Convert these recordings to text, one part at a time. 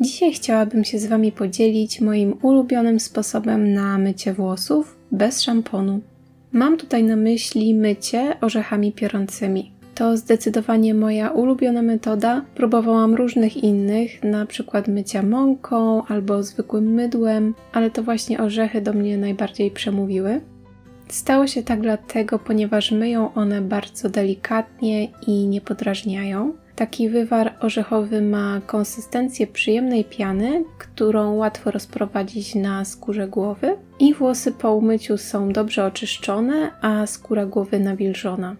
Dzisiaj chciałabym się z Wami podzielić moim ulubionym sposobem na mycie włosów bez szamponu. Mam tutaj na myśli mycie orzechami piorącymi. To zdecydowanie moja ulubiona metoda. Próbowałam różnych innych, na przykład mycia mąką albo zwykłym mydłem, ale to właśnie orzechy do mnie najbardziej przemówiły. Stało się tak dlatego, ponieważ myją one bardzo delikatnie i nie podrażniają. Taki wywar orzechowy ma konsystencję przyjemnej piany, którą łatwo rozprowadzić na skórze głowy i włosy po umyciu są dobrze oczyszczone, a skóra głowy nawilżona.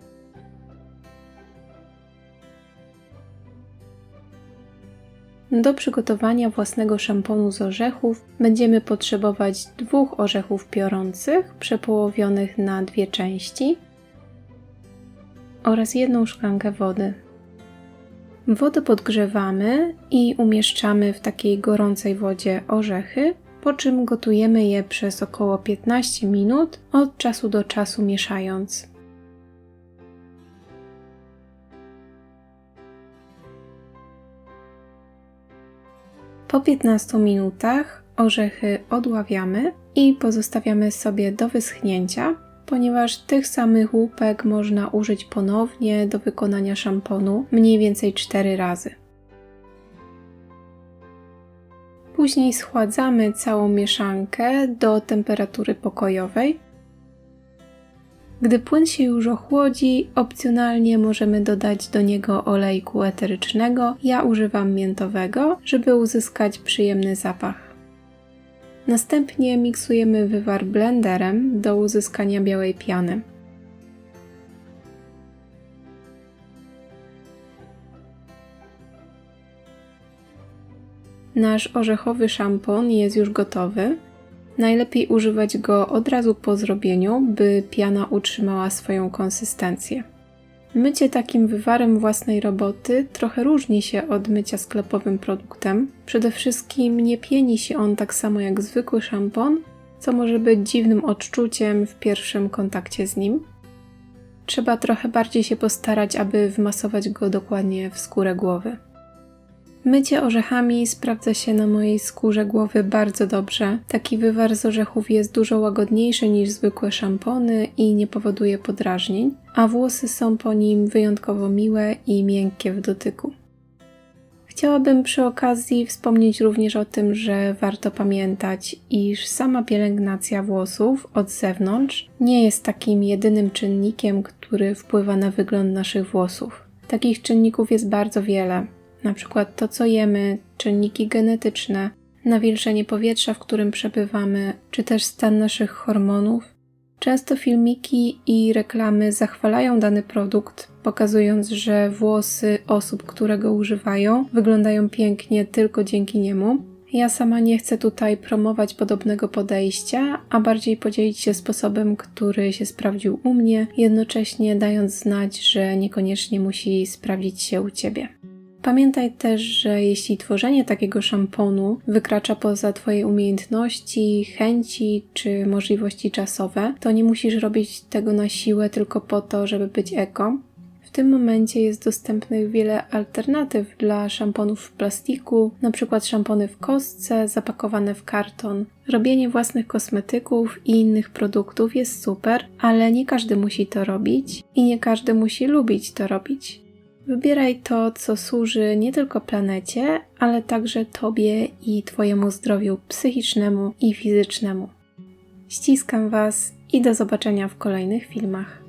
Do przygotowania własnego szamponu z orzechów będziemy potrzebować dwóch orzechów piorących przepołowionych na dwie części oraz jedną szklankę wody. Wodę podgrzewamy i umieszczamy w takiej gorącej wodzie orzechy, po czym gotujemy je przez około 15 minut, od czasu do czasu mieszając. Po 15 minutach orzechy odławiamy i pozostawiamy sobie do wyschnięcia, ponieważ tych samych łupek można użyć ponownie do wykonania szamponu mniej więcej 4 razy. Później schładzamy całą mieszankę do temperatury pokojowej. Gdy płyn się już ochłodzi, opcjonalnie możemy dodać do niego olejku eterycznego. Ja używam miętowego, żeby uzyskać przyjemny zapach. Następnie miksujemy wywar blenderem do uzyskania białej piany. Nasz orzechowy szampon jest już gotowy. Najlepiej używać go od razu po zrobieniu, by piana utrzymała swoją konsystencję. Mycie takim wywarem własnej roboty trochę różni się od mycia sklepowym produktem. Przede wszystkim nie pieni się on tak samo jak zwykły szampon, co może być dziwnym odczuciem w pierwszym kontakcie z nim. Trzeba trochę bardziej się postarać, aby wmasować go dokładnie w skórę głowy. Mycie orzechami sprawdza się na mojej skórze głowy bardzo dobrze. Taki wywar z orzechów jest dużo łagodniejszy niż zwykłe szampony i nie powoduje podrażnień, a włosy są po nim wyjątkowo miłe i miękkie w dotyku. Chciałabym przy okazji wspomnieć również o tym, że warto pamiętać, iż sama pielęgnacja włosów od zewnątrz nie jest takim jedynym czynnikiem, który wpływa na wygląd naszych włosów. Takich czynników jest bardzo wiele na przykład to, co jemy, czynniki genetyczne, nawilżenie powietrza, w którym przebywamy, czy też stan naszych hormonów. Często filmiki i reklamy zachwalają dany produkt, pokazując, że włosy osób, które go używają, wyglądają pięknie tylko dzięki niemu. Ja sama nie chcę tutaj promować podobnego podejścia, a bardziej podzielić się sposobem, który się sprawdził u mnie, jednocześnie dając znać, że niekoniecznie musi sprawdzić się u ciebie. Pamiętaj też, że jeśli tworzenie takiego szamponu wykracza poza Twoje umiejętności, chęci czy możliwości czasowe, to nie musisz robić tego na siłę tylko po to, żeby być eko. W tym momencie jest dostępnych wiele alternatyw dla szamponów w plastiku, np. szampony w kostce zapakowane w karton. Robienie własnych kosmetyków i innych produktów jest super, ale nie każdy musi to robić i nie każdy musi lubić to robić. Wybieraj to, co służy nie tylko planecie, ale także Tobie i Twojemu zdrowiu psychicznemu i fizycznemu. Ściskam Was i do zobaczenia w kolejnych filmach.